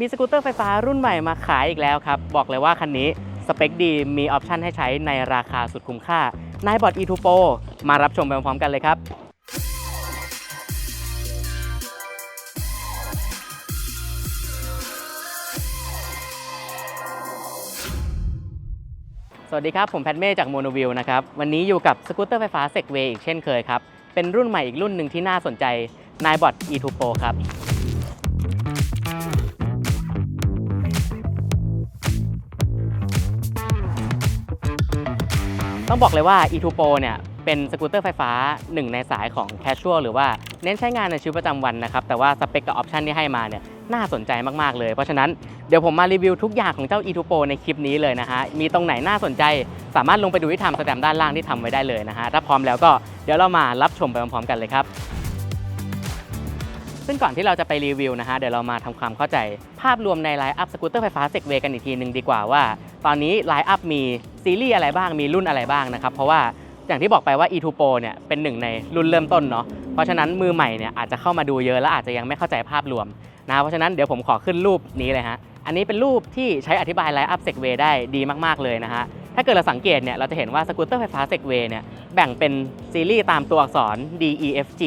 มีสกูตเตอร์ไฟฟ้ารุ่นใหม่มาขายอีกแล้วครับ บอกเลยว่าคันนี้สเปคดีมีออปชันให้ใช้ในราคาสุดคุ้มค่านายบอด E2 Pro มารับชมไปพร้อมกันเลยครับสวัสดีครับ ผมแพทเม่จากโมโนวิวนะครับ วันนี้อยู่กับสกูตเตอร์ไฟฟ้าเซกเวย์อีกเช่นเคยครับ เป็นรุ่นใหม่อีกรุ่นหนึ่งที่น่าสนใจ n i b o t E2 Pro ครับ ต้องบอกเลยว่า E2 Pro เนี่ยเป็นสกูตเตอร์ไฟฟ้าหนึ่งในสายของ Casual หรือว่าเน้นใช้งานในชีวิตประจำวันนะครับ แต่ว่าสเปคกับออปชันที่ให้มาเนี่ยน่าสนใจมาก ๆ เลย เพราะฉะนั้นเดี๋ยวผมมารีวิวทุกอย่างของเจ้า E2 Pro ในคลิปนี้เลยนะฮะ มีตรงไหนน่าสนใจ สามารถลงไปดูที่ทำสแตมด้านล่างที่ทำไว้ได้เลยนะฮะถ้าพร้อมแล้วก็เดี๋ยวเรามารับชมไปพร้อมๆกันเลยครับ ซึ่งก่อนที่เราจะไปรีวิวนะฮะเดี๋ยวเรามาทำความเข้าใจ ภาพรวมในไลน์อัพสกูตเตอร์ไฟฟ้าเซกเวกันอีกทีหนึ่งดีกว่าว่า ตอนนี้ไลน์อัพมีซีรีส์อะไรบ้างมีรุ่นอะไรบ้างนะครับเพราะว่าอย่างที่บอกไปว่า E2 Pro เนี่ยเป็นหนึ่งในรุ่นเริ่มต้นเนาะเพราะฉะนั้นมือใหม่เนี่ยอาจจะเข้ามาดูเยอะและอาจจะยังไม่เข้าใจภาพรวมนะเพราะฉะนั้นเดี๋ยวผมขอขึ้นรูปนี้เลยฮะอันนี้เป็นรูปที่ใช้อธิบายไลน์อัพเซกเวได้ดีมากๆเลยนะฮะถ้าเกิดเราสังเกตเนี่ยเราจะเห็นว่าสกูตเตอร์ไฟฟ้าเซกเวเนี่ยแบ่งเป็นซีรีส์ตามตัวอักษร D E F G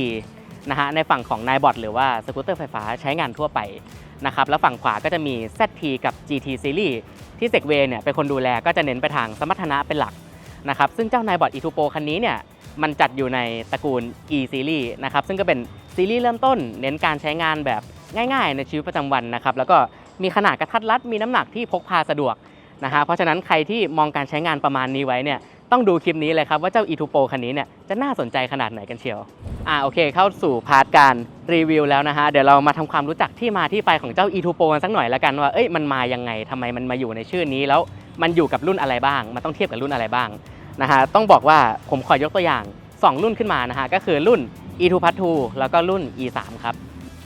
นะฮะในฝั่งของ n i b o t หรือว่าสกูตเตอร์ไฟฟ้าใช้งานทั่วไปนะครับแล้วฝั่งขวาก็จะมี ZT กับ GT Series ที่เซกเวเนี่ยเป็นคนดูแลก็จะเน้นไปทางสมรรถนะเป็นหลักนะครับซึ่งเจ้า n i b o t E2 Pro คันนี้เนี่ยมันจัดอยู่ในตระกูล E Series นะครับซึ่งก็เป็นซีรีส์เริ่มต้น เน้นการใช้งานแบบง่ายๆ ในชีวิตประจำวันนะครับแล้วก็มีขนาดกระทัดรัดมีน้ำหนักที่พกพาสะดวกนะฮะเพราะฉะนั้นใครที่มองการใช้งานประมาณนี้ไว้เนี่ยต้องดูคลิปนี้เลยครับว่าเจ้า E2 Pro คันนี้เนี่ยจะน่าสนใจขนาดไหนกันเชียว อ่าโอเค เข้าสู่พาร์ทการรีวิวแล้วนะฮะ เดี๋ยวเรามาทำความรู้จักที่มาที่ไปของเจ้า E2 Pro กันสักหน่อยละกันว่าเอ้ยมันมายังไงทำไมมันมาอยู่ในชื่อนี้แล้วมันอยู่กับรุ่นอะไรบ้าง มันต้องเทียบกับรุ่นอะไรบ้างนะฮะต้องบอกว่าผมขอยกตัวอย่าง 2 รุ่นขึ้นมานะฮะก็คือรุ่น E2 Part 2แล้วก็รุ่น E3 ครับ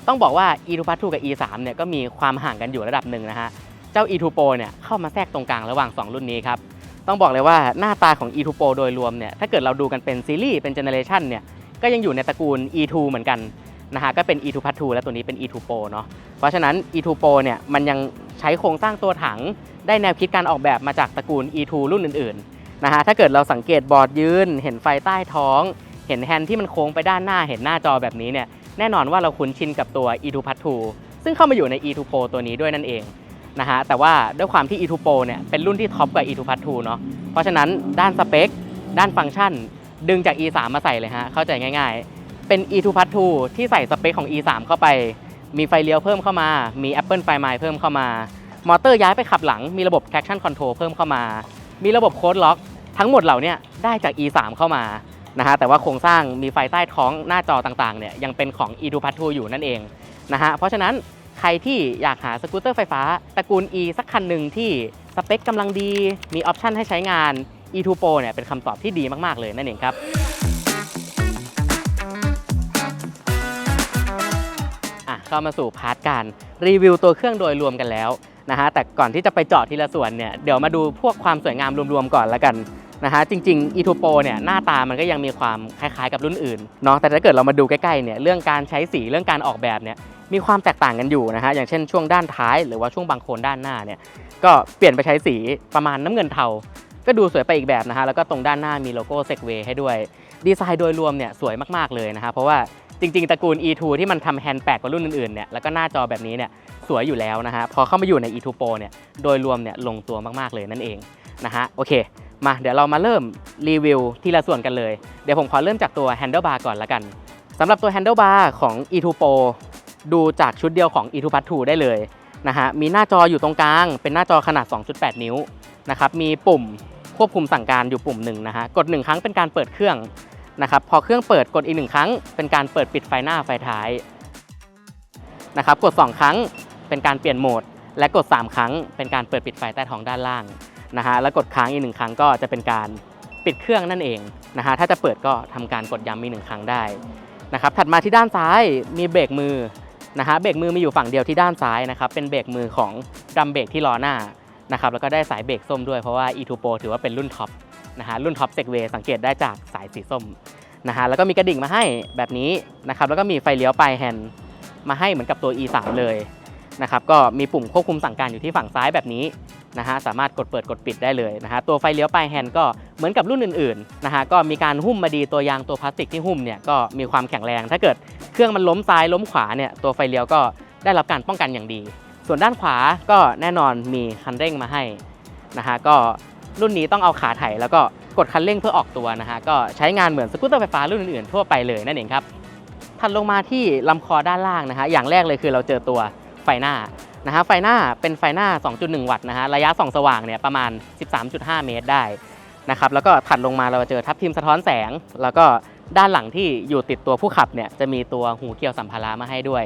ต้องบอกว่า E2 Part 2กับ E3 เนี่ยก็มีความห่างกันอยู่ระดับหนึ่งนะฮะเจ้า E2 Pro เนี่ยเข้ามาแทรกตรงกลางระหว่าง 2 รุ่นนี้ครับ ต้องบอกเลยว่าหน้าตาของ E2 Pro โดยรวมเนี่ยถ้าเกิดเราดูกันเป็นซีรีส์เป็นเจเนเรชันเนี่ยก็ยังอยู่ในตระกูล E2 เหมือนกันนะฮะก็เป็น E2 Part 2และตัวนี้เป็น E2 Pro เนาะเพราะฉะนั้น E2 Pro เนี่ยมันยังใช้โครงสร้างตัวถัง ได้แนวคิดการออกแบบมาจากตระกูล E2 รุ่นอื่นๆนะฮะถ้าเกิดเราสังเกตบอร์ดยืน เห็นไฟใต้ท้อง เห็นแฮนด์ที่มันโค้งไปด้านหน้าเห็นหน้าจอแบบนี้เนี่ยแน่นอนว่าเราคุ้นชินกับตัว E2 Part 2ซึ่งเข้ามาอยู่ใน E2 Pro ตัวนี้ด้วยนั่นเอง นะฮะแต่ว่าด้วยความที่ E2 Pro เนี่ยเป็นรุ่นที่ท็อปกว่า E2 Part 2เนาะเพราะฉะนั้นด้านสเปค ด้านฟังก์ชัน ดึงจาก E3 มาใส่เลยฮะเข้าใจง่าย ๆ เป็น E2 Part 2ที่ใส่สเปคของ E3 เข้าไป มีไฟเลี้ยวเพิ่มเข้ามา มี Apple ไฟไมล์เพิ่มเข้ามา มอเตอร์ย้ายไปขับหลัง มีระบบ traction control เพิ่มเข้ามา มีระบบโค้ดล็อกทั้งหมดเหล่านี้ได้จาก E3 เข้ามานะฮะแต่ว่าโครงสร้างมีไฟใต้ท้องหน้าจอต่างๆเนี่ยยังเป็นของ E2 Part 2อยู่นั่นเองนะฮะเพราะฉะนั้น ใครที่อยากหาสกูตเตอร์ไฟฟ้าตระกูล E สักคันหนึ่งที่สเปคกำลังดี มีออปชันให้ใช้งาน E2 Pro เนี่ยเป็นคำตอบที่ดีมาก ๆ เลยนั่นเองครับ อะเข้ามาสู่พาร์ทการรีวิวตัวเครื่องโดยรวมกันแล้วนะฮะแต่ก่อนที่จะไปเจาะทีละส่วนเนี่ยเดี๋ยวมาดูพวกความสวยงามรวมๆก่อนละกันนะฮะจริง ๆ e 2 Pro เนี่ยหน้าตามันก็ยังมีความคล้ายๆกับรุ่นอื่นเนาะแต่ถ้าเกิดเรามาดูใกล้ๆเนี่ยเรื่องการใช้สีเรื่องการออกแบบเนี่ย มีความแตกต่างกันอยู่นะฮะอย่างเช่นช่วงด้านท้ายหรือว่าช่วงบางโคนด้านหน้าเนี่ยก็เปลี่ยนไปใช้สีประมาณน้ำเงินเทา ก็ดูสวยไปอีกแบบนะฮะแล้วก็ตรงด้านหน้ามีโลโก้เซกเวให้ด้วย ดีไซน์โดยรวมเนี่ยสวยมากๆเลยนะฮะเพราะว่าจริงๆตระกูล E2 ที่มันทำแฮนด์แปลกกว่ารุ่นอื่นๆเนี่ยแล้วก็หน้าจอแบบนี้เนี่ยสวยอยู่แล้วนะฮะพอเข้ามาอยู่ใน E2 Pro เนี่ยโดยรวมเนี่ยลงตัวมากๆเลยนั่นเองนะฮะโอเค มาเดี๋ยวเรามาเริ่มรีวิวทีละส่วนกันเลย เดี๋ยวผมขอเริ่มจากตัว handlebar ก่อนละกันสำหรับตัว handlebar ของ E2 Pro ดูจากชุดเดียวของ E2 Part 2ได้เลยนะฮะมีหน้าจออยู่ตรงกลาง เป็นหน้าจอขนาด 2.8 นิ้วนะครับมีปุ่มควบคุมสั่งการอยู่ปุ่มหนึ่งนะฮะกดหนึ่งครั้งเป็นการเปิดเครื่องนะครับพอเครื่องเปิดกดอีกหนึ่งครั้ง เป็นการเปิดปิดไฟหน้าไฟท้ายนะครับกด 2 ครั้งเป็นการเปลี่ยนโหมด และกด 3 ครั้ง เป็นการเปิดปิดไฟใต้ท้องด้านล่างนะฮะแล้วกดค้างอีกหนึ่งครั้งก็จะเป็นการปิดเครื่องนั่นเองนะฮะถ้าจะเปิดก็ทำการกดย้ำอีกหนึ่งครั้งได้นะครับถัดมาที่ด้านซ้ายมีเบรกมือ นะฮะเบรกมือมีอยู่ฝั่งเดียวที่ด้านซ้ายนะครับเป็นเบรกมือของดัมเบรกที่ล้อหน้านะครับแล้วก็ได้สายเบรกส้มด้วยเพราะว่า E2 Pro ถือว่าเป็นรุ่นท็อปนะฮะรุ่นท็อปเซกเวสังเกตได้จากสายสีส้มนะฮะแล้วก็มีกระดิ่งมาให้แบบนี้นะครับแล้วก็มีไฟเลี้ยวปลายแฮนด์มาให้เหมือนกับตัว E3 เลยนะครับก็มีปุ่มควบคุมสั่งการอยู่ที่ฝั่งซ้ายแบบนี้นะฮะสามารถกดเปิดกดปิดได้เลยนะฮะตัวไฟเลี้ยวปลายแฮนด์ก็เหมือนกับรุ่นอื่นๆนะฮะก็มีการหุ้มมาดีตัวยางตัวพลาสติกที่หุ้มเนี่ยก็มีความแข็งแรงถ้าเกิด เครื่องมันล้มซ้ายล้มขวาเนี่ยตัวไฟเลี้ยวก็ได้รับการป้องกันอย่างดี ส่วนด้านขวาก็แน่นอนมีคันเร่งมาให้นะฮะก็รุ่นนี้ต้องเอาขาไถแล้วก็กดคันเร่งเพื่อออกตัวนะฮะก็ใช้งานเหมือนสกูตเตอร์ไฟฟ้ารุ่นอื่นๆทั่วไปเลยนั่นเองครับถัดลงมาที่ลำคอด้านล่างนะฮะอย่างแรกเลยคือเราเจอตัวไฟหน้านะฮะไฟหน้าเป็นไฟหน้า 2.1 วัตต์นะฮะระยะส่องสว่างเนี่ยประมาณ 13.5 เมตรได้นะครับแล้วก็ถัดลงมาเราเจอทับทิมสะท้อนแสง แล้วก็ ด้านหลังที่อยู่ติดตัวผู้ขับเนี่ยจะมีตัวหูเกี่ยวสัมภาระมาให้ด้วย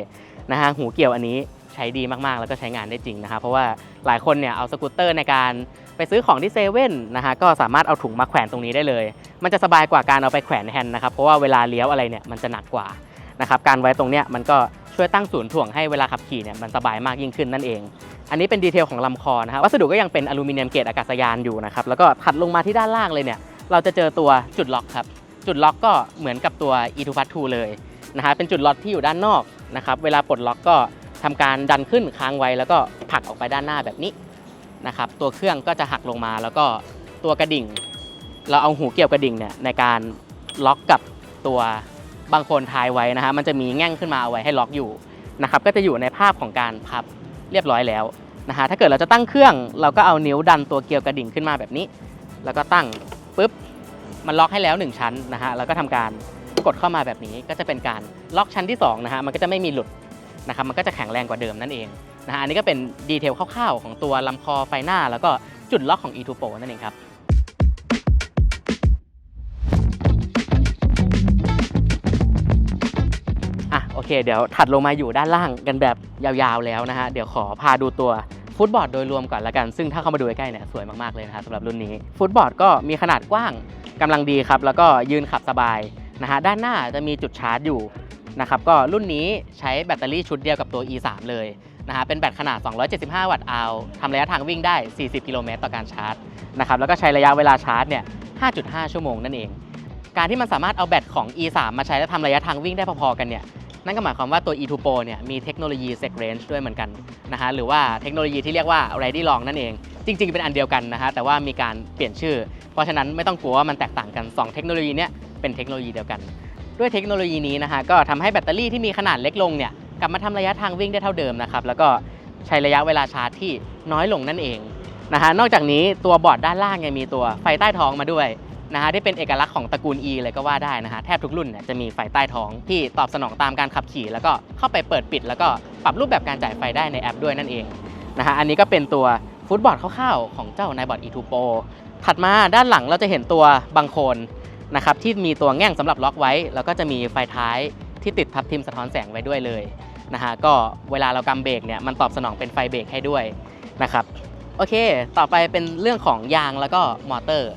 นะฮะหูเกี่ยวอันนี้ใช้ดีมากๆ แล้วก็ใช้งานได้จริงนะฮะเพราะว่าหลายคนเนี่ยเอาสกูตเตอร์ในการไปซื้อของที่เซเว่นนะฮะก็สามารถเอาถุงมาแขวนตรงนี้ได้เลย มันจะสบายกว่าการเอาไปแขวนแฮนด์นะครับเพราะว่าเวลาเลี้ยวอะไรเนี่ยมันจะหนักกว่านะครับการไว้ตรงเนี้ยมันก็ช่วยตั้งศูนย์ถ่วงให้เวลาขับขี่เนี่ยมันสบายมากยิ่งขึ้นนั่นเอง อันนี้เป็นดีเทลของลำคอนะครับวัสดุก็ยังเป็นอลูมิเนียมเกรดอากาศยานอยู่นะครับแล้วก็ถัดลงมาที่ด้านล่างเลยเนี่ยเราจะเจอตัวจุดล็อกครับ จุดล็อกก็เหมือนกับตัว e 2 p a s 2เลยนะฮะเป็นจุดล็อกที่อยู่ด้านนอกนะครับเวลาปลดล็อกก็ทำการดันขึ้นค้างไว้แล้วก็ผลักออกไปด้านหน้าแบบนี้นะครับตัวเครื่องก็จะหักลงมาแล้วก็ตัวกระดิ่ง เราเอาหูเกี่ยวกระดิ่งเนี่ยในการล็อกกับตัวบางคนทายไว้นะฮะมันจะมีแง่งขึ้นมาเอาไว้ให้ล็อกอยู่นะครับก็จะอยู่ในภาพของการพับเรียบร้อยแล้วนะฮะถ้าเกิดเราจะตั้งเครื่อง เราก็เอานิ้วดันตัวเกลียวกระดิ่งขึ้นมาแบบนี้ แล้วก็ตั้งปุ๊บ มันล็อกให้แล้ว 1 ชั้นนะฮะแล้วก็ทำการกดเข้ามาแบบนี้ก็จะเป็นการล็อกชั้นที่2นะฮะมันก็จะไม่มีหลุดนะครับมันก็จะแข็งแรงกว่าเดิมนั่นเองนะฮะอันนี้ก็เป็นดีเทลคร่าวๆ ของตัวลำคอไฟหน้า แล้วก็จุดล็อกของ e2 Pro นั่นเองครับอะโอเค เดี๋ยวถัดลงมาอยู่ด้านล่างกันแบบยาวๆแล้วนะฮะเดี๋ยวขอพาดูตัวฟุตบอร์ดโดยรวมก่อนละกัน ซึ่งถ้าเข้ามาดูใกล้ๆเนี่ยสวยมากๆเลยนะฮะสำหรับรุ่นนี้ฟุตบอร์ดก็มีขนาดกว้าง กำลังดีครับ แล้วก็ยืนขับสบายนะฮะด้านหน้าจะมีจุดชาร์จอยู่นะครับก็รุ่นนี้ใช้แบตเตอรี่ชุดเดียวกับตัว E3 เลยนะฮะเป็นแบตขนาด 275 วัตต์เอาทำระยะทางวิ่งได้ 40 กิโลเมตรต่อการชาร์จนะครับแล้วก็ใช้ระยะเวลาชาร์จเนี่ย 5.5 ชั่วโมงนั่นเอง การที่มันสามารถเอาแบตของ E3 มาใช้และทำระยะทางวิ่งได้พอๆกันเนี่ย นั่นก็หมายความว่าตัว E2 Pro เนี่ยมีเทคโนโลยี Sec Range ด้วยเหมือนกันนะฮะหรือว่าเทคโนโลยีที่เรียกว่า Ready Long นั่นเอง จริง ๆ เป็นอันเดียวกันนะฮะแต่ว่ามีการเปลี่ยนชื่อ เพราะฉะนั้นไม่ต้องกลัวว่ามันแตกต่างกัน 2 เทคโนโลยีเนี้ยเป็นเทคโนโลยีเดียวกัน ด้วยเทคโนโลยีนี้นะฮะก็ทำให้แบตเตอรี่ที่มีขนาดเล็กลงเนี่ยกลับมาทำระยะทางวิ่งได้เท่าเดิมนะครับแล้วก็ใช้ระยะเวลาชาร์จที่น้อยลงนั่นเองนะฮะนอกจากนี้ตัวบอร์ดด้านล่างยังมีตัวไฟใต้ท้องมาด้วย นะฮะที่เป็นเอกลักษณ์ของตระกูล E เลยก็ว่าได้นะฮะแทบทุกรุ่นเนี่ยจะมีไฟใต้ท้องที่ตอบสนองตามการขับขี่ แล้วก็เข้าไปเปิดปิด แล้วก็ปรับรูปแบบการจ่ายไฟได้ในแอปด้วยนั่นเองนะฮะอันนี้ก็เป็นตัวฟุตบอร์ดคร่าวๆของเจ้านายบอร์ด E2 Pro ถัดมาด้านหลังเราจะเห็นตัวบังโคนนะครับที่มีตัวแง่งสำหรับล็อกไว้ แล้วก็จะมีไฟท้ายที่ติดทับทิมสะท้อนแสงไว้ด้วยเลยนะฮะก็เวลาเรากำเบรกเนี่ยมันตอบสนองเป็นไฟเบรกให้ด้วยนะครับโอเค ต่อไปเป็นเรื่องของยางแล้วก็มอเตอร์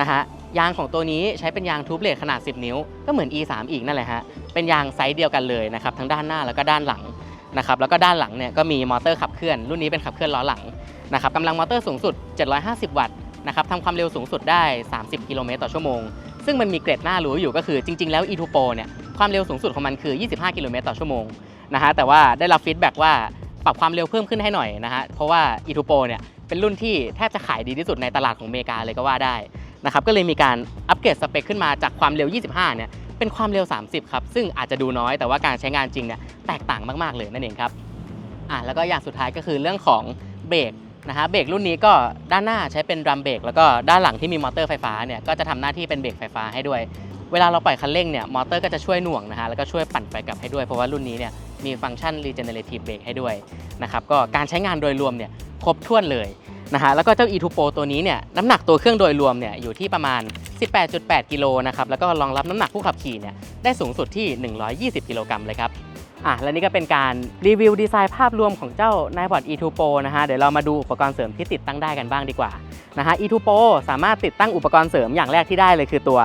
นะฮะ ยางของตัวนี้ใช้เป็นยางทูบเลดขนาด 10 นิ้ว ก็เหมือน E3 อีกนั่นแหละฮะ เป็นยางไซส์เดียวกันเลยนะครับ ทั้งด้านหน้าแล้วก็ด้านหลังนะครับ แล้วก็ด้านหลังเนี่ยก็มีมอเตอร์ขับเคลื่อน รุ่นนี้เป็นขับเคลื่อนล้อหลังนะครับกำลังมอเตอร์สูงสุด 750 วัตต์นะครับทำความเร็วสูงสุดได้ 30 กิโลเมตรต่อชั่วโมง ซึ่งมันมีเกรดหน้ารู้อยู่ก็คือจริง ๆ แล้ว E2 Pro เนี่ย ความเร็วสูงสุดของมันคือ 25 กิโลเมตรต่อชั่วโมงนะฮะ แต่ว่าได้รับฟีดแบ็กว่าปรับความเร็วเพิ่มขึ้นให้หน่อยนะฮะ เพราะว่า E2 Pro เนี่ยเป็นรุ่นที่แทบจะขายดีที่สุดในตลาดของอเมริกาเลยก็ว่าได้ นะครับก็เลยมีการอัปเกรดสเปคขึ้นมาจากความเร็ว 25 เนี่ยเป็นความเร็ว 30 ครับ ซึ่งอาจจะดูน้อยแต่ว่าการใช้งานจริงเนี่ยแตกต่างมาก ๆ เลยนั่นเองครับอะแล้วก็อย่างสุดท้ายก็คือเรื่องของเบรกนะฮะเบรกรุ่นนี้ก็ด้านหน้าใช้เป็นดรัมเบรกแล้วก็ด้านหลังที่มีมอเตอร์ไฟฟ้าเนี่ยก็จะทำหน้าที่เป็นเบรกไฟฟ้าให้ด้วย เวลาเราปล่อยคันเร่งเนี่ยมอเตอร์ก็จะช่วยหน่วงนะฮะแล้วก็ช่วยปั่นไฟกลับให้ด้วย เพราะว่ารุ่นนี้เนี่ยมีฟังก์ชัน regenerative brake ให้ด้วยนะครับก็การใช้งานโดยรวมเนี่ยครบถ้วนเลย นะฮะแล้วก็เจ้า E2 Pro ตัวนี้เนี่ยน้ำหนักตัวเครื่องโดยรวมเนี่ยอยู่ที่ประมาณ 18.8 กิโลนะครับแล้วก็รองรับน้ำหนักผู้ขับขี่เนี่ยได้สูงสุดที่ 120 กิโลกรัมเลยครับอะและนี่ก็เป็นการรีวิวดีไซน์ภาพรวมของเจ้านายบอร์ด E2 Pro นะฮะเดี๋ยวเรามาดูอุปกรณ์เสริมที่ติดตั้งได้กันบ้างดีกว่านะฮะ E2 Pro สามารถติดตั้งอุปกรณ์เสริมอย่างแรกที่ได้เลยคือตัว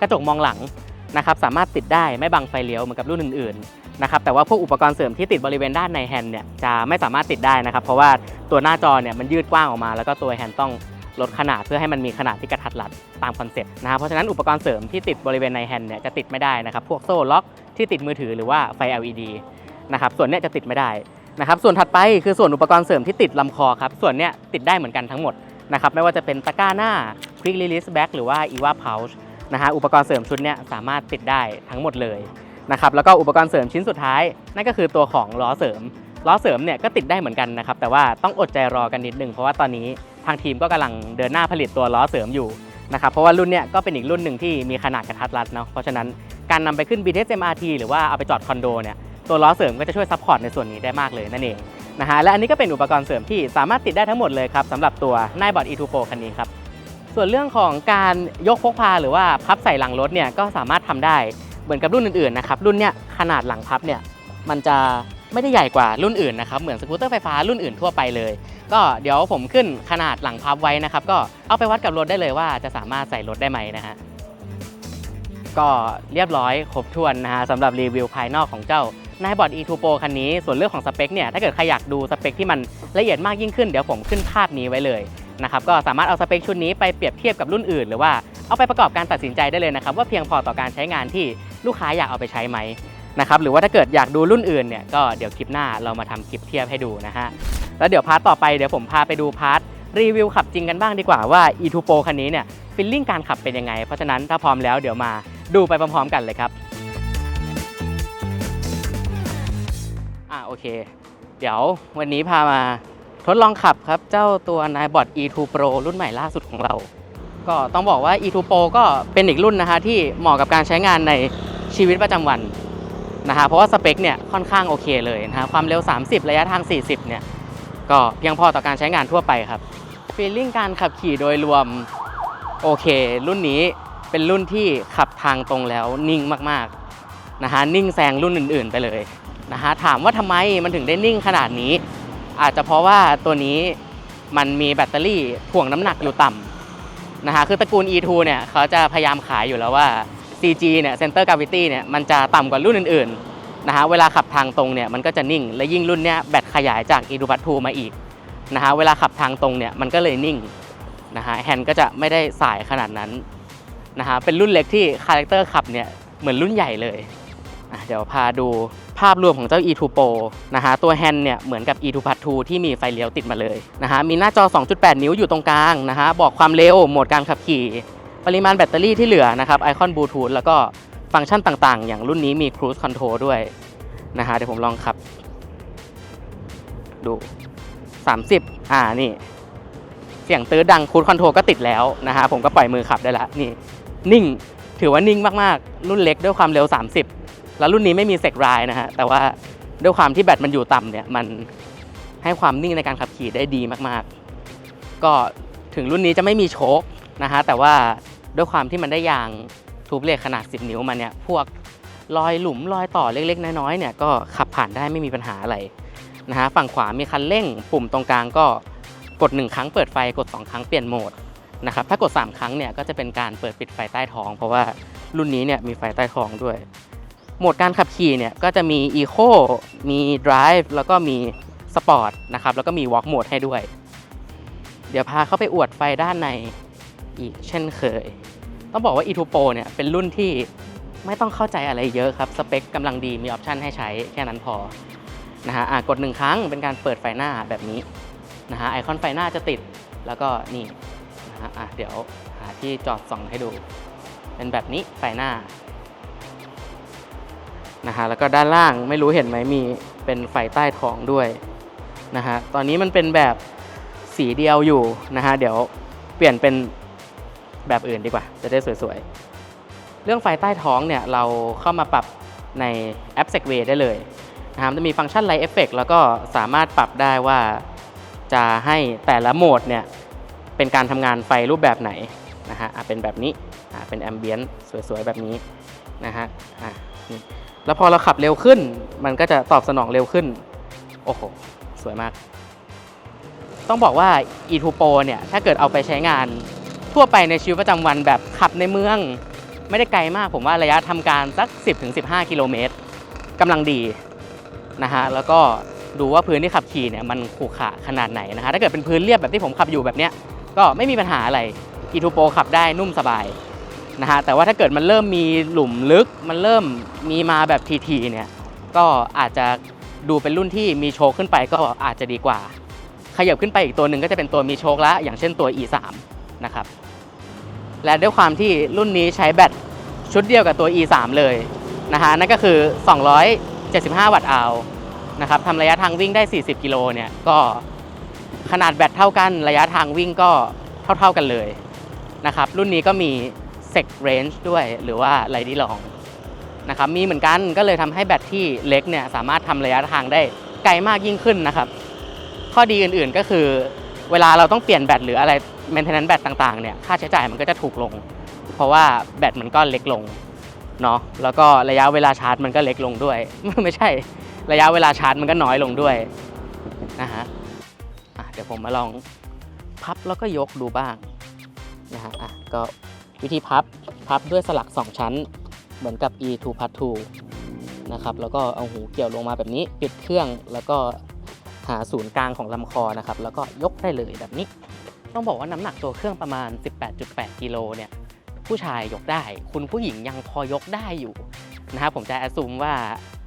กระจกมองหลังนะครับสามารถติดได้ไม่บังไฟเลี้ยวเหมือนกับรุ่นอื่นๆ นะครับแต่ว่าพวกอุปกรณ์เสริมที่ติดบริเวณด้านในแฮนด์เนี่ยจะไม่สามารถติดได้นะครับ เพราะว่าตัวหน้าจอเนี่ยมันยืดกว้างออกมา แล้วก็ตัวแฮนด์ต้องลดขนาดเพื่อให้มันมีขนาดที่กระทัดรัดตามคอนเซ็ปต์นะครับเพราะฉะนั้นอุปกรณ์เสริมที่ติดบริเวณในแฮนด์เนี่ยจะติดไม่ได้นะครับพวกโซ่ล็อกที่ติดมือถือหรือว่าไฟ LED นะครับส่วนเนี้ยจะติดไม่ได้นะครับส่วนถัดไปคือส่วนอุปกรณ์เสริมที่ติดลำคอครับส่วนเนี้ยติดได้เหมือนกันทั้งหมดนะครับไม่ว่าจะเป็นตะกร้าหน้า Quick Release Back หรือว่า EVA Pouch นะฮะอุปกรณ์เสริมชุดเนี้ยสามารถติดได้ทั้งหมดเลย นะครับแล้วก็อุปกรณ์เสริมชิ้นสุดท้าย นั่นก็คือตัวของล้อเสริมล้อเสริมเนี่ยก็ติดได้เหมือนกันนะครับแต่ว่าต้องอดใจรอกันนิดนึงเพราะว่าตอนนี้ทางทีมก็กำลังเดินหน้าผลิตตัวล้อเสริมอยู่นะครับเพราะว่ารุ่นเนี้ยก็เป็นอีกรุ่นหนึ่งที่มีขนาดกระทัดรัดเนาะเพราะฉะนั้นการนำไปขึ้น BTS MRT หรือว่าเอาไปจอดคอนโดเนี่ยตัวล้อเสริมก็จะช่วยซัพพอร์ตในส่วนนี้ได้มากเลยนั่นเองนะฮะและอันนี้ก็เป็นอุปกรณ์เสริมที่สามารถติดได้ทั้งหมดเลยครับสำหรับตัวนายบอด E2 Pro คันนี้ครับส่วนเรื่องของการยกพกพาหรือว่าพับใส่หลังรถเนี่ยก็สามารถทำได้ เหมือนกับรุ่นอื่นๆนะครับรุ่นเนี้ยขนาดหลังพับเนี่ยมันจะไม่ได้ใหญ่กว่ารุ่นอื่นนะครับเหมือนสกูตเตอร์ไฟฟ้ารุ่นอื่นทั่วไปเลย ก็เดี๋ยวผมขึ้นขนาดหลังพับไว้นะครับก็เอาไปวัดกับรถได้เลยว่าจะสามารถใส่รถได้ไหมนะฮะก็เรียบร้อยครบถ้วนนะฮะสำหรับรีวิวภายนอกของเจ้านายบอด E2 Pro คันนี้ส่วนเรื่องของสเปคเนี่ยถ้าเกิดใครอยากดูสเปคที่มันละเอียดมากยิ่งขึ้นเดี๋ยวผมขึ้นภาพนี้ไว้เลยนะครับก็สามารถเอาสเปคชุดนี้ไปเปรียบเทียบกับรุ่นอื่น หรือว่าเอาไปประกอบการตัดสินใจได้เลยนะครับว่าเพียงพอต่อการใช้งานที่ ลูกค้าอยากเอาไปใช้ไหมนะครับหรือว่าถ้าเกิดอยากดูรุ่นอื่นเนี่ยก็เดี๋ยวคลิปหน้าเรามาทำคลิปเทียบให้ดูนะฮะแล้วเดี๋ยวพาร์ทต่อไปเดี๋ยวผมพาไปดูพาร์ทรีวิวขับจริงกันบ้างดีกว่าว่า E2 Pro คันนี้เนี่ยฟิลลิ่งการขับเป็นยังไง เพราะฉะนั้นถ้าพร้อมแล้วเดี๋ยวมาดูไปพร้อมๆกันเลยครับอ่าโอเค เดี๋ยววันนี้พามาทดลองขับครับเจ้าตัวนายบอด E2 Pro รุ่นใหม่ล่าสุดของเรา ก็ต้องบอกว่า E2 Pro ก็เป็นอีกรุ่นนะฮะที่เหมาะกับการใช้งานใน ชีวิตประจำวันนะฮะเพราะว่าสเปคเนี่ยค่อนข้างโอเคเลยนะฮะความเร็ว 30 ระยะทาง 40 เนี่ยก็เพียงพอต่อการใช้งานทั่วไปครับฟีลลิ่งการขับขี่โดยรวมโอเค รุ่นนี้เป็นรุ่นที่ขับทางตรงแล้วนิ่งมากๆนะฮะนิ่งแซงรุ่นอื่น ๆ ไปเลยนะฮะถามว่าทำไมมันถึงได้นิ่งขนาดนี้ อาจจะเพราะว่าตัวนี้มันมีแบตเตอรี่ถ่วงน้ำหนักอยู่ต่ำนะฮะคือตระกูล E2 เนี่ยเขาจะพยายามขายอยู่แล้วว่า CG เนี่ย Center Gravity เนี่ย มันจะต่ำกว่ารุ่นอื่นๆ นะฮะ เวลาขับทางตรงเนี่ย มันก็จะนิ่ง และยิ่งรุ่นเนี้ยแบตขยายจาก e d u p a 2มาอีก นะฮะ เวลาขับทางตรงเนี่ย มันก็เลยนิ่ง นะฮะ แฮนด์ก็จะไม่ได้สายขนาดนั้น นะฮะ เป็นรุ่นเล็กที่คาแรคเตอร์ขับเนี่ย เหมือนรุ่นใหญ่เลยเดี๋ยวพาดูภาพรวมของเจ้า E2 Pro นะฮะ ตัวแฮนด์เนี่ย เหมือนกับ e d u p a 2ที่มีไฟเลี้ยวติดมาเลย นะฮะ มีหน้าจอ 2.8 นิ้วอยู่ตรงกลางนะฮะ บอกความเร็ว โหมดการขับขี่ ปริมาณแบตเตอรี่ที่เหลือนะครับไอคอนบลูทูธแล้วก็ฟังก์ชันต่างๆ อย่างรุ่นนี้มี Cruise Control ด้วยนะฮะเดี๋ยวผมลองขับ ดู 30 อ่านี่ เสียงตื้อดัง Cruise Control ก็ติดแล้วนะฮะผมก็ปล่อยมือขับได้ละนี่ นิ่งถือว่านิ่งมากๆ รุ่นเล็กด้วยความเร็ว 30 แล้วรุ่นนี้ไม่มีเซกรายนะฮะแต่ว่าด้วยความที่แบตมันอยู่ต่ำเนี่ยมันให้ความนิ่งในการขับขี่ได้ดีมากๆ ก็ถึงรุ่นนี้จะไม่มีโชคนะฮะแต่ว่า ด้วยความที่มันได้ยางทูบเหล็กขนาด 10 นิ้วมาเนี่ยพวกรอยหลุมรอยต่อเล็กๆ น้อยๆเนี่ยก็ขับผ่านได้ไม่มีปัญหาอะไรนะฮะฝั่งขวามีคันเร่ง ปุ่มตรงกลางก็กด 1 ครั้งเปิดไฟกด 2 ครั้งเปลี่ยนโหมดนะครับถ้ากด 3 ครั้งเนี่ยก็จะเป็นการเปิดปิดไฟใต้ท้อง เพราะว่ารุ่นนี้เนี่ยมีไฟใต้ท้องด้วย โหมดการขับขี่เนี่ยก็จะมี Eco มี Drive แล้วก็มี Sport นะครับแล้วก็มี Walk Mode ให้ด้วย เดี๋ยวพาเข้าไปอวดไฟด้านใน อีกเช่นเคย ต้องบอกว่า E2 Pro เนี่ยเป็นรุ่นที่ไม่ต้องเข้าใจอะไรเยอะครับ สเปคกำลังดีมีออปชันให้ใช้แค่นั้นพอนะฮะะกดหนึ่งครั้งเป็นการเปิดไฟหน้าแบบนี้นะฮะไอคอนไฟหน้าจะติดแล้วก็นี่นะฮะะเดี๋ยวหาที่จอดส่องให้ดู เป็นแบบนี้ไฟหน้านะฮะแล้วก็ด้านล่างไม่รู้เห็นไหมมีเป็นไฟใต้ท้องด้วยนะฮะตอนนี้มันเป็นแบบสีเดียวอยู่นะฮะเดี๋ยวเปลี่ยนเป็น แบบอื่นดีกว่า จะได้สวยๆ เรื่องไฟใต้ท้องเนี่ยเราเข้ามาปรับในแอป Segway ได้เลยนะครับจะมีฟังก์ชัน Light Effect แล้วก็สามารถปรับได้ว่าจะให้แต่ละโหมดเนี่ยเป็นการทำงานไฟรูปแบบไหนนะฮะอะเป็นแบบนี้อะเป็นแอมเบียนสวยๆ แบบนี้นะฮะอะนี่แล้วพอเราขับเร็วขึ้น มันก็จะตอบสนองเร็วขึ้น โอ้โห สวยมาก ต้องบอกว่า e2 Pro เนี่ย ถ้าเกิดเอาไปใช้งาน ทั่วไปในชีวิตประจำวันแบบขับในเมือง ไม่ได้ไกลมากผมว่าระยะทำการสัก 10-15 กิโลเมตรกำลังดีนะฮะแล้วก็ดูว่าพื้นที่ขับขี่เนี่ยมันขรุขระขนาดไหนนะฮะถ้าเกิดเป็นพื้นเรียบแบบที่ผมขับอยู่แบบเนี้ยก็ไม่มีปัญหาอะไร e2 Pro ขับได้นุ่มสบายนะฮะแต่ว่าถ้าเกิดมันเริ่มมีหลุมลึก มันเริ่มมีมาแบบทีๆเนี่ยก็อาจจะดูเป็นรุ่นที่มีโชคขึ้นไปก็อาจจะดีกว่า ขยับขึ้นไปอีกตัวหนึ่งก็จะเป็นตัวมีโชคละอย่างเช่นตัว E3 นะครับ และด้วยความที่รุ่นนี้ใช้แบตชุดเดียวกับตัว E3 เลยนะฮะนั่นก็คือ 275 วัตต์อาวนะครับทำระยะทางวิ่งได้ 40 กิโลเนี่ยก็ขนาดแบตเท่ากันระยะทางวิ่งก็เท่า ๆกันเลยนะครับรุ่นนี้ก็มี Sec Range ด้วยหรือว่าไรดีลองนะครับมีเหมือนกันก็เลยทำให้แบตที่เล็กเนี่ยสามารถทำระยะทางได้ไกลมากยิ่งขึ้นนะครับ ข้อดีอื่นๆก็คือ เวลาเราต้องเปลี่ยนแบตหรืออะไร maintenance แบตต่างๆเนี่ยค่าใช้จ่ายมันก็จะถูกลง เพราะว่าแบตมันก็เล็กลงเนาะแล้วก็ระยะเวลาชาร์จมันก็เล็กลงด้วย ไม่ใช่ระยะเวลาชาร์จมันก็น้อยลงด้วยนะฮะะเดี๋ยวผมมาลองพับแล้วก็ยกดูบ้างนะฮะอะก็วิธีพับพับด้วยสลัก 2 ชั้น เหมือนกับ e 2 part 2นะครับแล้วก็เอาหูเกี่ยวลงมาแบบนี้ ปิดเครื่องแล้วก็หาศูนย์กลางของลำคอนะครับ แล้วก็ยกได้เลยแบบนี้ ต้องบอกว่าน้ำหนักตัวเครื่องประมาณ 18.8 กิโลเนี่ยผู้ชายยกได้ คุณผู้หญิงยังพอยกได้อยู่นะครับผมจะแอดซูมว่า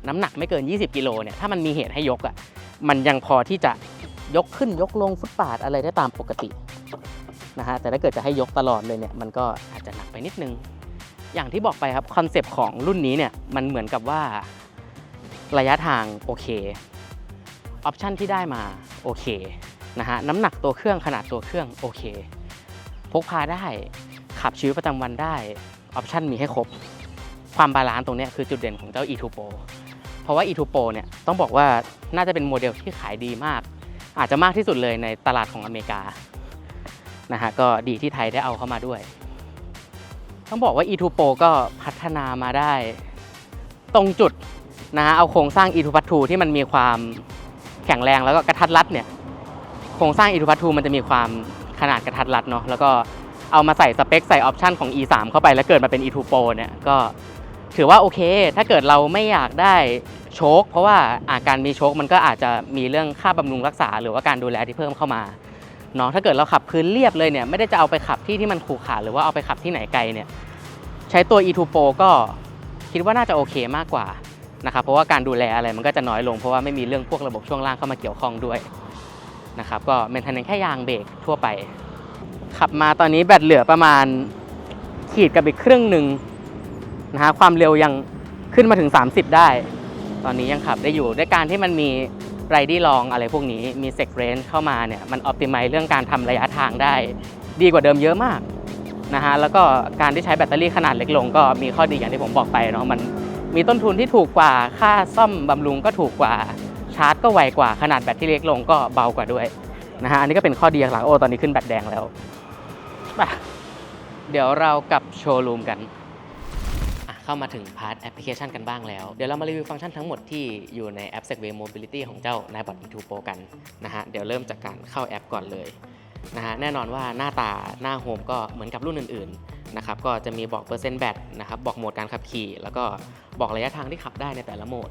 น้ำหนักไม่เกิน 20 กิโลเนี่ยถ้ามันมีเหตุให้ยกอะ่ะมันยังพอที่จะยกขึ้นยกลงฟุตบาทอะไรได้ตามปกตินะฮะแต่ถ้าเกิดจะให้ยกตลอดเลยเนี่ยมันก็อาจจะหนักไปนิดนึง อย่างที่บอกไปครับคอนเซปต์ของรุ่นนี้เนี่ยมันเหมือนกับว่าระยะทางโอเคออปชันที่ได้มาโอเค นะฮะน้ำหนักตัวเครื่องขนาดตัวเครื่องโอเค พกพาได้ขับชีวิตประจำวันได้ออปชันมีให้ครบ ความบาลานซ์ตรงนี้คือจุดเด่นของเจ้า E2 Pro เพราะว่า E2 Pro เนี่ยต้องบอกว่าน่าจะเป็นโมเดลที่ขายดีมาก อาจจะมากที่สุดเลยในตลาดของอเมริกานะฮะก็ดีที่ไทยได้เอาเข้ามาด้วย ต้องบอกว่า E2 Pro ก็พัฒนามาได้ ตรงจุดนะฮะเอาโครงสร้าง E2 Part 2ที่มันมีความแข็งแรงแล้วก็กระทัดรัดเนี่ย โครงสร้าง e 2 Part 2มันจะมีความขนาดกระทัดรัดเนาะแล้วก็เอามาใส่สเปคใส่ออปชันของ E3 เข้าไปแล้วเกิดมาเป็น E2 Pro เนี่ยก็ถือว่าโอเค ถ้าเกิดเราไม่อยากได้โชค เพราะว่าอาการมีโชคมันก็อาจจะมีเรื่องค่าบำรุงรักษา หรือว่าการดูแลที่เพิ่มเข้ามาเนาะถ้าเกิดเราขับพื้นเรียบเลยเนี่ยไม่ได้จะเอาไปขับที่ที่มันขรุขระหรือว่าเอาไปขับที่ไหนไกลเนี่ยใช้ตัว E2 Pro ก็คิดว่าน่าจะโอเคมากกว่านะครับเพราะว่าการดูแลอะไรมันก็จะน้อยลงเพราะว่าไม่มีเรื่องพวกระบบช่วงล่างเข้ามาเกี่ยวข้องด้วย นะครับก็เมนเทนแค่ยางเบรกทั่วไป ขับมาตอนนี้แบตเหลือประมาณขีดกับอีกครึ่งหนึ่งนะฮะความเร็วยังขึ้นมาถึง 30 ได้ ตอนนี้ยังขับได้อยู่ด้วยการที่มันมีไรดี้ลองอะไรพวกนี้มีเซกเรนเข้ามาเนี่ยมันออ t ติ i z e เรื่องการทำระยะทางได้ ดีกว่าเดิมเยอะมากนะฮะแล้วก็การที่ใช้แบตเตอรี่ขนาดเล็กลง ก็มีข้อดีอย่างที่ผมบอกไปเนาะมันมีต้นทุนที่ถูกกว่าค่าซ่อมบำรุงก็ถูกกว่า ชาร์จก็ไวกว่าขนาดแบตที่เล็กลงก็เบากว่าด้วยนะฮะอันนี้ก็เป็นข้อดีหลังโอ้ตอนนี้ขึ้นแบตแดงแล้วเดี๋ยวเรากลับโชว์รูมกันเข้ามาถึงพาร์ทแอปพลิเคชันกันบ้างแล้ว เดี๋ยวเรามารีวิวฟังก์ชันทั้งหมดที่อยู่ในแอป Segway Mobility ของเจ้า n i b o t 2 Pro กันนะฮะเดี๋ยวเริ่มจากการเข้าแอปก่อนเลยนะฮะแน่นอนว่าหน้าตาหน้าโฮมก็เหมือนกับรุ่นอื่นๆนะครับก็จะมีบอกเปอร์เซ็นต์แบตนะครับบอกโหมดการขับขี่ แล้วก็บอกระยะทางที่ขับได้ในแต่ละโหมด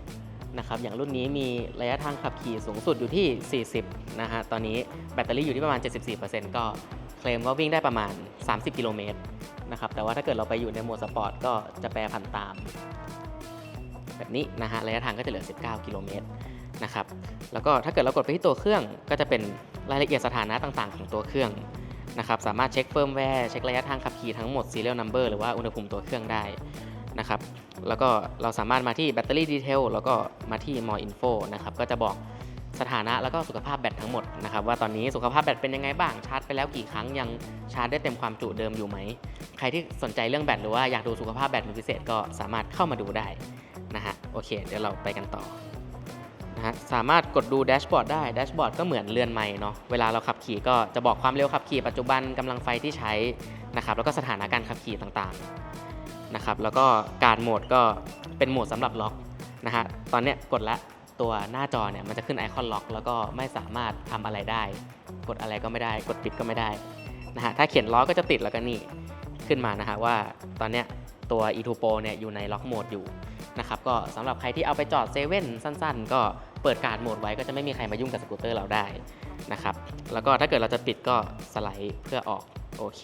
นะครับอย่างรุ่นนี้มีระยะทางขับขี่สูงสุดอยู่ที่ 40 นะฮะตอนนี้แบตเตอรี่อยู่ที่ประมาณ 74%ก็เคลมว่าวิ่งได้ประมาณ 30 กิโลเมตรนะครับแต่ว่าถ้าเกิดเราไปอยู่ในโหมดสปอร์ตก็จะแปรผันตาม แบบนี้นะฮะระยะทางก็จะเหลือ 19 กิโลเมตรนะครับแล้วก็ถ้าเกิดเรากดไปที่ตัวเครื่องก็จะเป็นรายละเอียดสถานะต่างๆ ของตัวเครื่องนะครับสามารถเช็คเฟิร์มแวร์เช็คระยะทางขับขี่ทั้งหมด serial number หรือว่าอุณหภูมิตัวเครื่องได้ นะครับ แล้วก็เราสามารถมาที่แบตเตอรี่ดีเทลแล้วก็มาที่ more info นะครับ ก็จะบอกสถานะแล้วก็สุขภาพแบตทั้งหมดนะครับว่าตอนนี้สุขภาพแบตเป็นยังไงบ้างชาร์จไปแล้วกี่ครั้งยังชาร์จได้เต็มความจุเดิมอยู่ไหม ใครที่สนใจเรื่องแบตหรือว่าอยากดูสุขภาพแบตเป็นพิเศษก็สามารถเข้ามาดูได้นะฮะโอเค เดี๋ยวเราไปกันต่อนะฮะสามารถกดดูแดชบอร์ดได้แดชบอร์ดก็เหมือนเรือนไม้เนาะเวลาเราขับขี่ก็จะบอกความเร็วขับขี่ปัจจุบันกำลังไฟที่ใช้นะครับแล้วก็สถานะการขับขี่ต่างๆ นะครับแล้วก็การโหมดก็เป็นโหมดสำหรับล็อกนะฮะตอนเนี้ยกดละตัวหน้าจอเนี่ยมันจะขึ้นไอคอนล็อก แล้วก็ไม่สามารถทำอะไรได้ กดอะไรก็ไม่ได้ กดปิดก็ไม่ได้นะฮะถ้าเขียนล้อก็จะติดแล้วก็นี่ขึ้นมานะฮะว่าตอนเนี้ยตัว e2 Pro เนี่ยอยู่ในล็อกโหมดอยู่นะครับก็สำหรับใครที่เอาไปจอดเซเว่นสั้น ๆ ก็เปิดการโหมดไว้ก็จะไม่มีใครมายุ่งกับสกูตเตอร์เราได้นะครับแล้วก็ถ้าเกิดเราจะปิดก็สไลด์เพื่อออกโอเค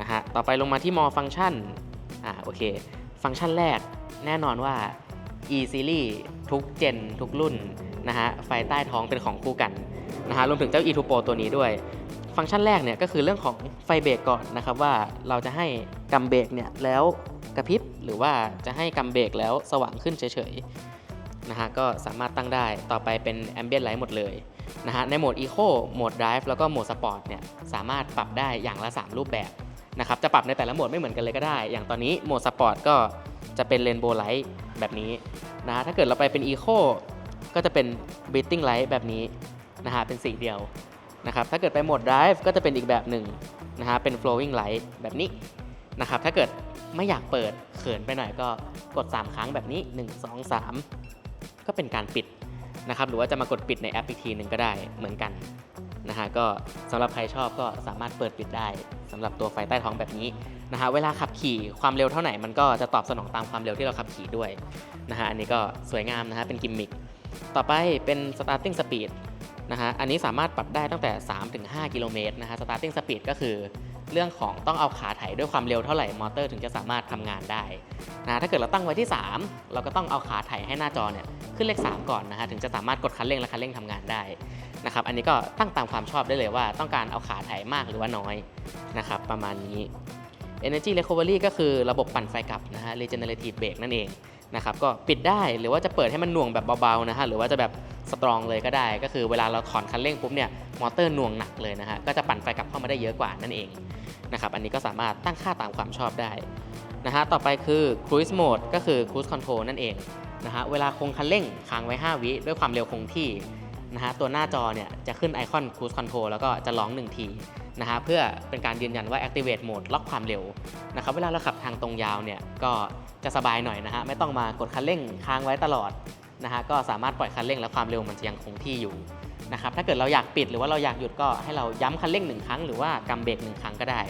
นะฮะต่อไปลงมาที่ more function อ่าโอเค ฟังก์ชันแรกแน่นอนว่า e series ทุกเจนทุกรุ่นนะฮะไฟใต้ท้องเป็นของคู่กันนะฮะรวมถึงเจ้า e to pro ตัวนี้ด้วย ฟังก์ชันแรกเนี่ยก็คือเรื่องของไฟเบรกก่อนนะครับว่าเราจะให้กำเบรกเนี่ยแล้วกระพริบหรือว่าจะให้กำเบรกแล้วสว่างขึ้นเฉยๆนะฮะก็สามารถตั้งได้ต่อไปเป็น ambient light หมดเลยนะฮะในโหมด eco โหมด drive แล้วก็โหมด sport เนี่ยสามารถปรับได้อย่างละ 3 รูปแบบ นะครับจะปรับในแต่ละโหมดไม่เหมือนกันเลยก็ได้ อย่างตอนนี้โหมด sport ก็จะเป็น rainbow light แบบนี้นะฮะถ้าเกิดเราไปเป็น eco ก็จะเป็น breathing light แบบนี้นะฮะเป็นสีเดียวนะครับถ้าเกิดไปโหมด drive ก็จะเป็นอีกแบบหนึ่งนะฮะเป็น flowing light แบบนี้นะครับถ้าเกิดไม่อยากเปิดเขินไปหน่อยก็กด 3 ครั้งแบบนี้ 1 2 3 ก็เป็นการปิดนะครับหรือว่าจะมากดปิดในแอปอีกทีหนึ่งก็ได้เหมือนกัน นะฮะก็สำหรับใครชอบก็สามารถเปิดปิดได้สำหรับตัวไฟใต้ท้องแบบนี้นะฮะเวลาขับขี่ความเร็วเท่าไหร่มันก็จะตอบสนองตามความเร็วที่เราขับขี่ด้วยนะฮะอันนี้ก็สวยงามนะฮะเป็นกิมมิคต่อไปเป็น starting speed นะฮะอันนี้สามารถปรับได้ตั้งแต่ 3-5 กิโลเมตรนะฮะ starting speed ก็คือเรื่องของต้องเอาขาไถด้วยความเร็วเท่าไหร่มอเตอร์ถึงจะสามารถทำงานได้นะถ้าเกิดเราตั้งไว้ที่ 3 เราก็ต้องเอาขาไถให้หน้าจอเนี่ยขึ้นเลข 3 ก่อนนะฮะถึงจะสามารถกดคันเร่งและคันเร่งทำงานได้ นะครับอันนี้ก็ตั้งตามความชอบได้เลยว่าต้องการเอาขาไถมากหรือว่าน้อยนะครับประมาณนี้ Energy Recovery ก็คือระบบปั่นไฟกลับนะฮะ Regenerative Brake นั่นเองนะครับก็ปิดได้หรือว่าจะเปิดให้มันหน่วงแบบเบาๆนะฮะหรือว่าจะแบบสตรองเลยก็ได้ ก็คือเวลาเราถอนคันเร่งปุ๊บเนี่ยมอเตอร์หน่วงหนักเลยนะฮะก็จะปั่นไฟกลับเข้ามาได้เยอะกว่านั่นเองนะครับอันนี้ก็สามารถตั้งค่าตามความชอบได้นะฮะต่อไปคือ Cruise Mode ก็คือ Cruise Control นั่นเองนะฮะเวลาคงคันเร่งค้างไว้ 5 วิด้วยความเร็วคงที่ นะฮะตัวหน้าจอเนี่ยจะขึ้นไอคอน Cruise Control แล้วก็จะร้อง1ทีนะฮะเพื่อเป็นการยืนยันว่า Activate Mode ล็อกความเร็วนะครับเวลาเราขับทางตรงยาวเนี่ยก็จะสบายหน่อยนะฮะไม่ต้องมากดคันเร่งค้างไว้ตลอดนะฮะก็สามารถปล่อยคันเร่งและความเร็วมันจะยังคงที่อยู่นะครับถ้าเกิดเราอยากปิดหรือว่าเราอยากหยุดก็ให้เราย้ำคันเร่งหนึ่งครั้งหรือว่ากำเบรกหนึ่งครั้งก็ได้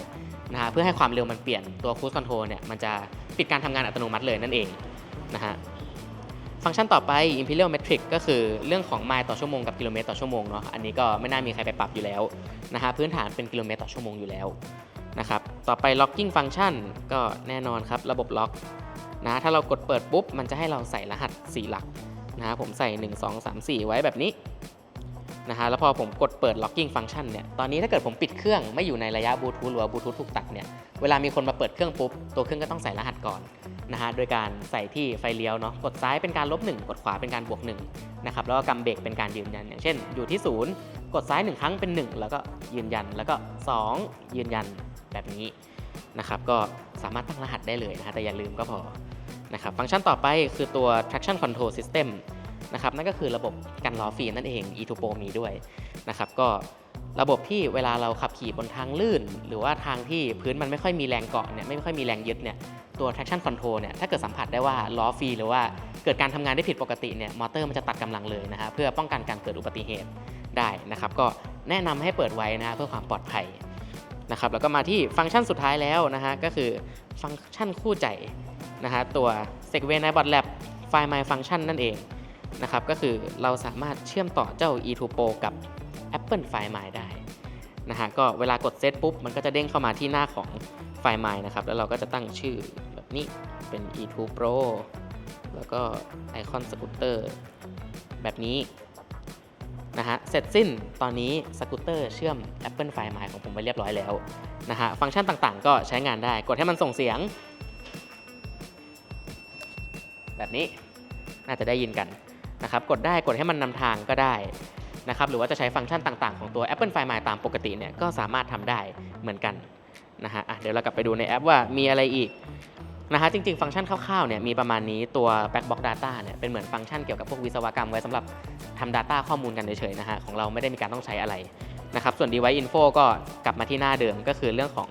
นะฮะเพื่อให้ความเร็วมันเปลี่ยนตัว Cruise Control เนี่ยมันจะปิดการทำงานอัตโนมัติเลยนั่นเองนะฮะ ฟังก์ชันต่อไป Imperial Metric ก็คือเรื่องของไมล์ต่อชั่วโมงกับกิโลเมตรต่อชั่วโมงเนาะอันนี้ก็ไม่น่ามีใครไปปรับอยู่แล้วนะฮะพื้นฐานเป็นกิโลเมตรต่อชั่วโมงอยู่แล้วนะครับต่อไป Locking Function ก็แน่นอนครับระบบล็อกนะถ้าเรากดเปิดปุ๊บ มันจะให้เราใส่รหัส 4 หลักนะฮะผมใส่ 1 2 3 4 ไว้แบบนี้นะฮะแล้วพอผมกดเปิด Locking Function เนี่ยตอนนี้ถ้าเกิดผมปิดเครื่องไม่อยู่ในระยะบลูทูธหรือว่าบลูทูธถูกตัดเนี่ยเวลามีคนมาเปิดเครื่องปุ๊บตัวเครื่องก็ต้องใส่รหัสก่อน นะฮะโดยการใส่ที่ไฟเลี้ยวเนาะกดซ้ายเป็นการลบ 1 กดขวาเป็นการบวก1นะครับแล้วก็กำเบรกเป็นการยืนยัน อย่างเช่น อยู่ที่ 0 กดซ้าย 1 ครั้งเป็น 1 แล้วก็ยืนยันแล้วก็ 2 ยืนยันแบบนี้นะครับก็สามารถตั้งรหัสได้เลยนะฮะแต่อย่าลืมก็พอนะครับฟังก์ชันต่อไปคือตัว traction control system นะครับนั่นก็คือระบบกันล้อฟรีนั่นเอง e 2 pro มีด้วยนะครับก็ระบบที่เวลาเราขับขี่บนทางลื่น หรือว่าทางที่พื้นมันไม่ค่อยมีแรงเกาะเนี่ยไม่ค่อยมีแรงยึดเนี่ยตัว traction control เนี่ยถ้าเกิดสัมผัสได้ว่าล้อฟรีหรือว่าเกิดการทำงานได้ผิดปกติเนี่ยมอเตอร์มันจะตัดกำลังเลยนะฮะเพื่อป้องกันการเกิดอุบัติเหตุได้นะครับ ก็แนะนำให้เปิดไว้นะฮะเพื่อความปลอดภัยนะครับแล้วก็มาที่ฟังก์ชันสุดท้ายแล้วนะฮะก็คือฟังก์ชันคู่ใจนะฮะตัว Segway Nightbot Lab Find My Function นั่นเองนะครับก็คือเราสามารถเชื่อมต่อเจ้า E2 Pro กับ Apple Find My ได้นะฮะก็เวลากดเซตปุ๊บมันก็จะเด้งเข้ามาที่หน้าของ Find My นะครับ แล้วเราก็จะตั้งชื่อแบบนี้เป็น E2 Pro แล้วก็ไอคอนสกูตเตอร์แบบนี้นะฮะ เสร็จสิ้นตอนนี้สกูตเตอร์เชื่อม Apple Find My ของผมไปเรียบร้อยแล้วนะฮะ ฟังก์ชันต่างๆ ก็ใช้งานได้ กดให้มันส่งเสียง แบบนี้น่าจะได้ยินกันนะครับ กดได้กดให้มันนำทางก็ได้นะครับ หรือว่าจะใช้ฟังก์ชันต่างๆ ของตัว Apple Find My ตามปกติเนี่ยก็สามารถทำได้เหมือนกัน นะฮะะเดี๋ยวเรากลับไปดูในแอปว่ามีอะไรอีกนะฮะจริงๆ ฟังก์ชันคร่าวๆเนี่ยมีประมาณนี้ตัว Backbox Data เนี่ยเป็นเหมือนฟังก์ชันเกี่ยวกับพวกวิศวกรรมไว้สำหรับทำ Data ข้อมูลกันเฉยๆนะฮะของเราไม่ได้มีการต้องใช้อะไรนะครับส่วน Device Info ก็กลับมาที่หน้าเดิมก็คือเรื่องของ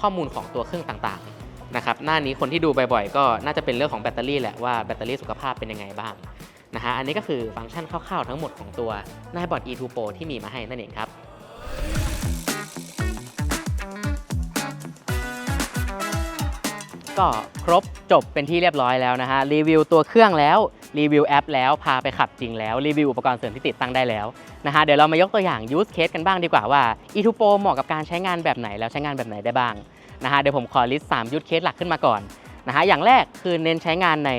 ข้อมูลของตัวเครื่องต่างๆนะครับหน้านี้คนที่ดูบ่อยๆ ก็น่าจะเป็นเรื่องของแบตเตอรี่แหละว่าแบตเตอรี่สุขภาพเป็นยังไงบ้างนะฮะอันนี้ก็คือฟังก์ชันคร่าวๆทั้งหมดของตัว n i b o t E2 Pro ที่มีมาให้นั่นเองครับ ก็ครบจบเป็นที่เรียบร้อยแล้วนะฮะรีวิวตัวเครื่องแล้วรีวิวแอปแล้วพาไปขับจริงแล้วรีวิวอุปกรณ์เสริมที่ติดตั้งได้แล้วนะฮะเดี๋ยวเรามายกตัวอย่าง use case กันบ้างดีกว่าว่า E2 Pro เหมาะกับการใช้งานแบบไหนแล้วใช้งานแบบไหนได้บ้างนะฮะเดี๋ยวผมขอลิสต์3 use case หลักขึ้นมาก่อนนะฮะอย่างแรกคือเน้นใช้งานใน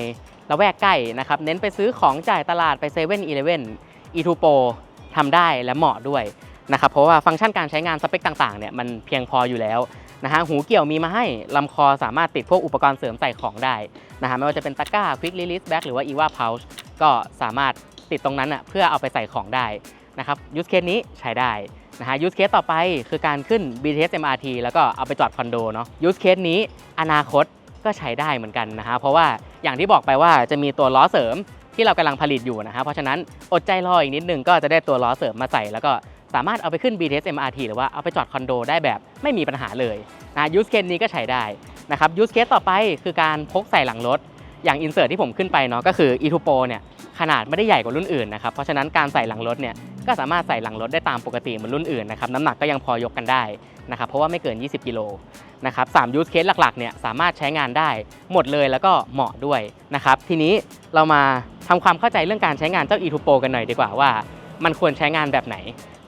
ละแวกใกล้นะครับเน้นไปซื้อของจ่ายตลาดไปเซเว่นอีเลเว่น E2 Pro ทำได้และเหมาะด้วยนะครับเพราะว่าฟังก์ชันการใช้งานสเปคต่างๆเนี่ยมันเพียงพออยู่แล้ว นะฮะหูเกี่ยวมีมาให้ลำคอสามารถติดพวกอุปกรณ์เสริมใส่ของได้นะฮะไม่ว่าจะเป็นตะกร้า Quick Release Bag หรือว่า EVA Pouch ก็สามารถติดตรงนั้นอะเพื่อเอาไปใส่ของได้นะครับยูสเคสนี้ใช้ได้นะฮะยูสเคสต่อไปคือการขึ้น BTS MRT แล้วก็เอาไปจอดคอนโดเนาะยูสเคสนี้อนาคตก็ใช้ได้เหมือนกันนะฮะเพราะว่าอย่างที่บอกไปว่าจะมีตัวล้อเสริมที่เรากำลังผลิตอยู่นะฮะเพราะฉะนั้นอดใจรออีกนิดนึงก็จะได้ตัวล้อเสริมมาใส่แล้วก็ สามารถเอาไปขึ้น BTS MRT หรือว่าเอาไปจอดคอนโดได้แบบไม่มีปัญหาเลยนะยูสเคสนี้ก็ใช้ได้นะครับยูสเคสต่อไปคือการพกใส่หลังรถ อย่างอินเสิร์ตที่ผมขึ้นไปเนาะก็คือ e 2 Pro เนี่ยขนาดไม่ได้ใหญ่กว่ารุ่นอื่นนะครับเพราะฉะนั้นการใส่หลังรถเนี่ยก็สามารถใส่หลังรถได้ตามปกติเหมือนรุ่นอื่นนะครับน้ำหนักก็ยังพอยกกันได้นะครับเพราะว่าไม่เกิน 20 กิโลนะครับสามยูสเคสหลักๆเนี่ยสามารถใช้งานได้หมดเลยแล้วก็เหมาะด้วยนะครับทีนี้เรามาทำความเข้าใจเรื่องการใช้งานเจ้า e 2 Pro กันหน่อยดีกว่าว่า มันควรใช้งานแบบไหน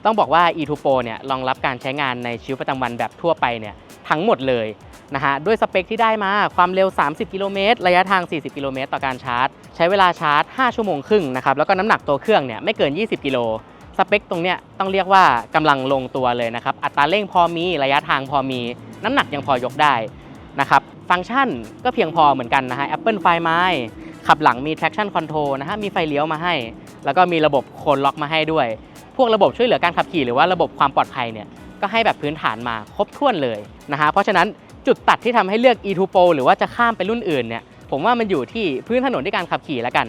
ต้องบอกว่า e 2 Pro เนี่ยรองรับการใช้งานในชีวิตประจำวันแบบทั่วไปเนี่ยทั้งหมดเลยนะฮะด้วยสเปคที่ได้มาความเร็ว 30 กิโลเมตรระยะทาง 40 กิโลเมตรต่อการชาร์จ ใช้เวลาชาร์จ 5 ชั่วโมงครึ่งนะครับแล้วก็น้ำหนักตัวเครื่องเนี่ยไม่เกิน 20 กิโลสเปคตรงเนี้ยต้องเรียกว่ากำลังลงตัวเลยนะครับอัตราเร่งพอมีระยะทางพอมี น้ำหนักยังพอยกได้นะครับฟังก์ชันก็เพียงพอเหมือนกันนะฮะ Apple ไฟไม้ขับหลังมี traction control นะฮะมีไฟเลี้ยวมาให้ แล้วก็มีระบบโคนล็อกมาให้ด้วย พวกระบบช่วยเหลือการขับขี่หรือว่าระบบความปลอดภัยเนี่ยก็ให้แบบพื้นฐานมาครบถ้วนเลยนะฮะเพราะฉะนั้นจุดตัดที่ทำให้เลือก E2 Pro หรือว่าจะข้ามไปรุ่นอื่นเนี่ยผมว่ามันอยู่ที่พื้นถนนที่การขับขี่แล้วกัน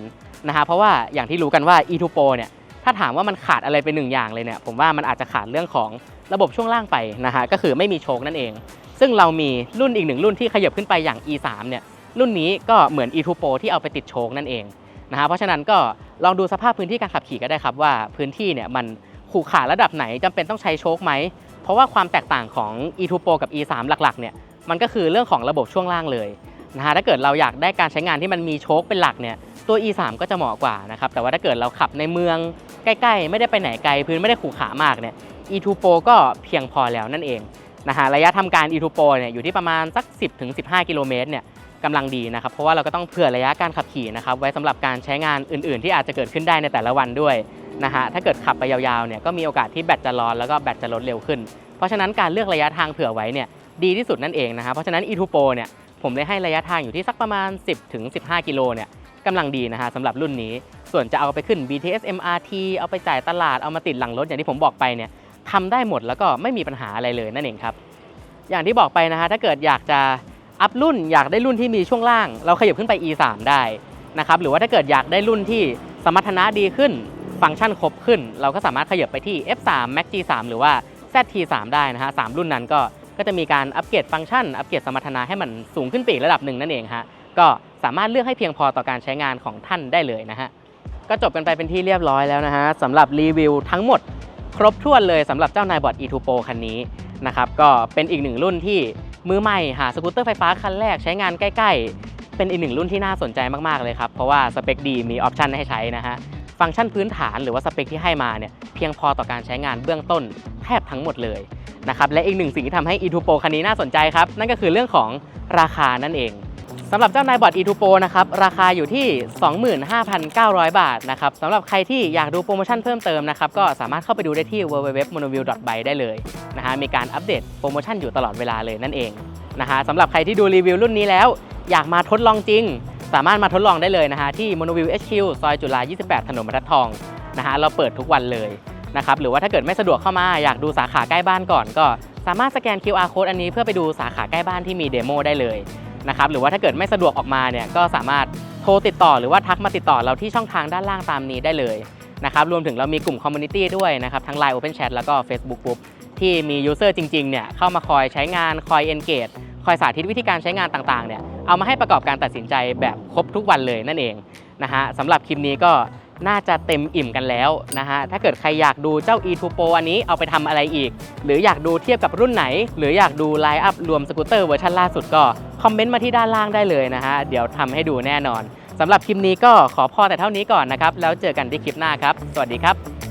นะฮะเพราะว่าอย่างที่รู้กันว่า E2 Pro เนี่ยถ้าถามว่ามันขาดอะไรไปหนึ่งอย่างเลยเนี่ยผมว่ามันอาจจะขาดเรื่องของระบบช่วงล่างไปนะฮะก็คือไม่มีโชคนั่นเอง ซึ่งเรามีรุ่นอีกหนึ่งรุ่นที่ขยับขึ้นไปอย่าง E3 เนี่ยรุ่นนี้ก็เหมือน E2 Pro ที่เอาไปติดโชคนั่นเอง นะฮะเพราะฉะนั้นก็ลองดูสภาพพื้นที่การขับขี่ก็ได้ครับว่าพื้นที่เนี่ยมันขู่ขาระดับไหนจำเป็นต้องใช้โชคไหม เพราะว่าความแตกต่างของ E2 Pro กับ E3 หลักๆเนี่ยมันก็คือเรื่องของระบบช่วงล่างเลยนะฮะถ้าเกิดเราอยากได้การใช้งานที่มันมีโชคเป็นหลักเนี่ยตัว E3 ก็จะเหมาะกว่านะครับแต่ว่าถ้าเกิดเราขับในเมืองใกล้ๆ ไม่ได้ไปไหนไกลพื้นไม่ได้ขู่ขามากเนี่ย E2 Pro ก็เพียงพอแล้วนั่นเองนะฮะระยะทำการ E2 Pro เนี่ยอยู่ที่ประมาณสัก 10-15 กิโลเมตรเนี่ย กำลังดีนะครับ เพราะว่าเราก็ต้องเผื่อระยะการขับขี่นะครับ ไว้สำหรับการใช้งานอื่น ๆ ที่อาจจะเกิดขึ้นได้ในแต่ละวันด้วยนะฮะถ้าเกิดขับไปยาวๆเนี่ยก็มีโอกาสที่แบตจะร้อนแล้วก็แบตจะลดเร็วขึ้น เพราะฉะนั้นการเลือกระยะทางเผื่อไว้เนี่ยดีที่สุดนั่นเองนะฮะเพราะฉะนั้น e2po เนี่ยผมได้ให้ระยะทางอยู่ที่สักประมาณ 10ถึง15 กิโลเนี่ยกำลังดีนะฮะสำหรับรุ่นนี้ ส่วนจะเอาไปขึ้น BTS MRT เอาไปจ่ายตลาดเอามาติดหลังรถอย่างที่ผมบอกไปเนี่ยทำได้หมดแล้วก็ไม่มีปัญหาอะไรเลยนั่นเองครับ อย่างที่บอกไปนะฮะถ้าเกิดอยากจะ อัพรุ่นอยากได้รุ่นที่มีช่วงล่าง เราขยับขึ้นไป E3 ได้นะครับหรือว่าถ้าเกิดอยากได้รุ่นที่สมรรถนะดีขึ้น ฟังก์ชันครบขึ้น เราก็สามารถขยับไปที่ F3 Max G3 หรือว่า ZT3 ได้นะฮะสามรุ่นนั้นก็ก็จะมีการอัปเกรดฟังก์ชัน อัปเกรดสมรรถนะให้มันสูงขึ้นไปอีกระดับหนึ่งนั่นเองฮะก็สามารถเลือกให้เพียงพอต่อการใช้งานของท่านได้เลยนะฮะก็จบกันไปเป็นที่เรียบร้อยแล้วนะฮะสำหรับรีวิวทั้งหมด ครบถ้วนเลยสำหรับเจ้านายบอด E2 Pro คันนี้นะครับก็เป็นอีกหนึ่งรุ่นที่ มือใหม่หาสกูตเตอร์ไฟฟ้าคันแรกใช้งานใกล้ ๆ เป็นอีกหนึ่งรุ่นที่น่าสนใจมากๆเลยครับ เพราะว่าสเปคดีมีออปชันให้ใช้นะฮะ ฟังก์ชันพื้นฐานหรือว่าสเปคที่ให้มาเนี่ยเพียงพอต่อการใช้งานเบื้องต้นแทบทั้งหมดเลยนะครับและอีกหนึ่งสิ่งที่ทำให้ E2 Pro คันนี้น่าสนใจครับ นั่นก็คือเรื่องของราคานั่นเอง สำหรับเจ้านายบอด E2 Pro นะครับราคาอยู่ที่ 25,900 บาทนะครับสำหรับใครที่อยากดูโปรโมชั่นเพิ่มเติมนะครับก็สามารถเข้าไปดูได้ที่ www.monoview.by ได้เลยนะฮะมีการอัปเดตโปรโมชั่นอยู่ตลอดเวลาเลยนั่นเองนะฮะสำหรับใครที่ดูรีวิวรุ่นนี้แล้ว อยากมาทดลองจริง สามารถมาทดลองได้เลยนะฮะที่ Monoview HQ ซอยจุฬา28 ถนนบรรทัดทองนะฮะเราเปิดทุกวันเลยนะครับหรือว่าถ้าเกิดไม่สะดวกเข้ามาอยากดูสาขาใกล้บ้านก่อนก็สามารถสแกน QR code อันนี้เพื่อไปดูสาขาใกล้บ้านที่มีเดโมได้เลย นะครับหรือว่าถ้าเกิดไม่สะดวกออกมาเนี่ยก็สามารถโทรติดต่อหรือว่าทักมาติดต่อเราที่ช่องทางด้านล่างตามนี้ได้เลยนะครับรวมถึงเรามีกลุ่มคอมมูนิตี้ด้วยนะครับทั้ง Line Open Chat แล้วก็ Facebook Group ที่มียูเซอร์จริงๆเนี่ยเข้ามาคอยใช้งานคอย engage คอยสาธิตวิธีการใช้งานต่างๆเนี่ยเอามาให้ประกอบการตัดสินใจแบบครบทุกวันเลยนั่นเองนะฮะสำหรับคลิปนี้ก็ น่าจะเต็มอิ่มกันแล้วนะฮะ ถ้าเกิดใครอยากดูเจ้า E2 Pro อันนี้เอาไปทำอะไรอีก หรืออยากดูเทียบกับรุ่นไหน หรืออยากดูไลน์อัพรวมสกูตเตอร์เวอร์ชันล่าสุดก็คอมเมนต์มาที่ด้านล่างได้เลยนะฮะ เดี๋ยวทำให้ดูแน่นอนสำหรับคลิปนี้ก็ขอพอแต่เท่านี้ก่อนนะครับ แล้วเจอกันที่คลิปหน้าครับ สวัสดีครับ